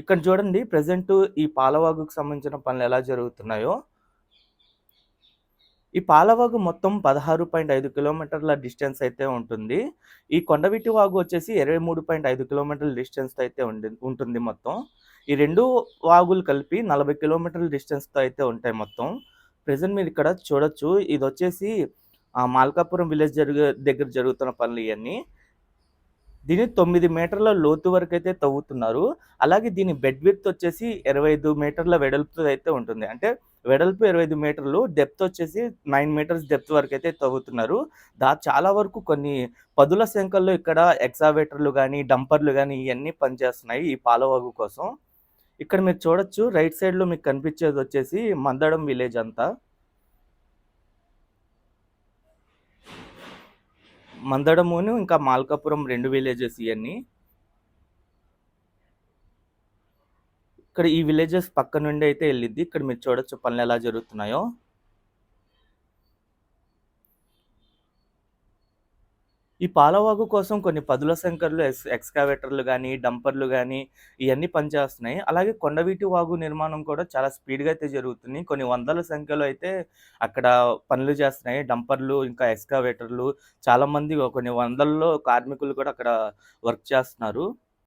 ఇక్కడ చూడండి ప్రజెంట్ ఈ పాలవాగుకు సంబంధించిన పనులు ఎలా జరుగుతున్నాయో. ఈ పాలవాగు మొత్తం పదహారు పాయింట్ ఐదు కిలోమీటర్ల డిస్టెన్స్ అయితే ఉంటుంది. ఈ కొండవీటి వాగు వచ్చేసి ఇరవై మూడు పాయింట్ ఐదు కిలోమీటర్ల డిస్టెన్స్ అయితే ఉండి ఉంటుంది మొత్తం. ఈ రెండు వాగులు కలిపి నలభై కిలోమీటర్ల డిస్టెన్స్తో అయితే ఉంటాయి మొత్తం. ప్రజెంట్ మీరు ఇక్కడ చూడొచ్చు. ఇది వచ్చేసి మాల్కాపురం విలేజ్ జరుగు దగ్గర జరుగుతున్న పనులు ఇవన్నీ దీన్ని తొమ్మిది మీటర్ల లోతు వరకు అయితే తవ్వుతున్నారు. అలాగే దీని బెడ్ విత్ వచ్చేసి ఇరవై ఐదు మీటర్ల వెడల్పు అయితే ఉంటుంది. అంటే వెడల్పు ఇరవై ఐదు మీటర్లు డెప్త్ వచ్చేసి నైన్ మీటర్స్ డెప్త్ వరకు అయితే తవ్వుతున్నారు. దా చాలా వరకు కొన్ని పదుల సంఖ్యలో ఇక్కడ ఎక్సావేటర్లు కానీ డంపర్లు కానీ ఇవన్నీ పనిచేస్తున్నాయి ఈ పాలవాగు కోసం. ఇక్కడ మీరు చూడొచ్చు రైట్ సైడ్లో మీకు కనిపించేది వచ్చేసి మందడం విలేజ్ అంతా. మందడమును ఇంకా మాల్కాపురం రెండు విలేజెస్ ఇవన్నీ ఇక్కడ ఈ విలేజెస్ పక్క నుండి అయితే వెళ్ళిద్ది. ఇక్కడ మీరు చూడొచ్చు పనులు ఎలా జరుగుతున్నాయో. ఈ పాలవాగు కోసం కొన్ని పదుల సంఖ్యలు ఎక్స్ ఎక్స్కావేటర్లు కానీ డంపర్లు కానీ ఇవన్నీ పనిచేస్తున్నాయి. అలాగే కొండవీటి వాగు నిర్మాణం కూడా చాలా స్పీడ్గా అయితే జరుగుతుంది. కొన్ని వందల సంఖ్యలో అయితే అక్కడ పనులు చేస్తున్నాయి. డంపర్లు ఇంకా ఎక్స్కావేటర్లు చాలామంది కొన్ని వందల్లో కార్మికులు కూడా అక్కడ వర్క్ చేస్తున్నారు.